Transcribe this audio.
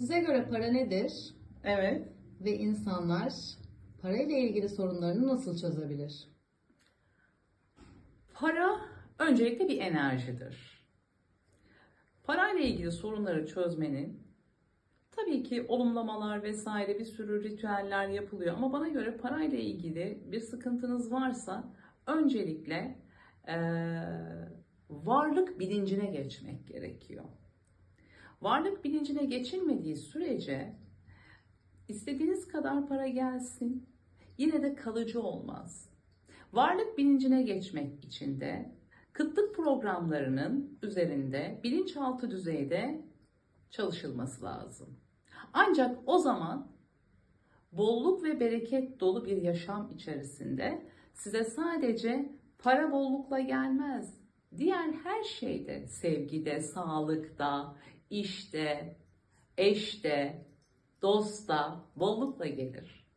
Size göre para nedir Evet. ve insanlar parayla ilgili sorunlarını nasıl çözebilir? Para öncelikle bir enerjidir. Parayla ilgili sorunları çözmenin tabii ki olumlamalar vesaire bir sürü ritüeller yapılıyor ama bana göre parayla ilgili bir sıkıntınız varsa öncelikle eee, varlık bilincine geçmek gerekiyor. Varlık bilincine geçilmediği sürece istediğiniz kadar para gelsin yine de kalıcı olmaz. Varlık bilincine geçmek için de kıtlık programlarının üzerinde bilinçaltı düzeyde çalışılması lazım. Ancak o zaman bolluk ve bereket dolu bir yaşam içerisinde size sadece para bollukla gelmez. Diğer her şeyde, sevgide, sağlıkta, işte, eşte, dostta bollukla gelir.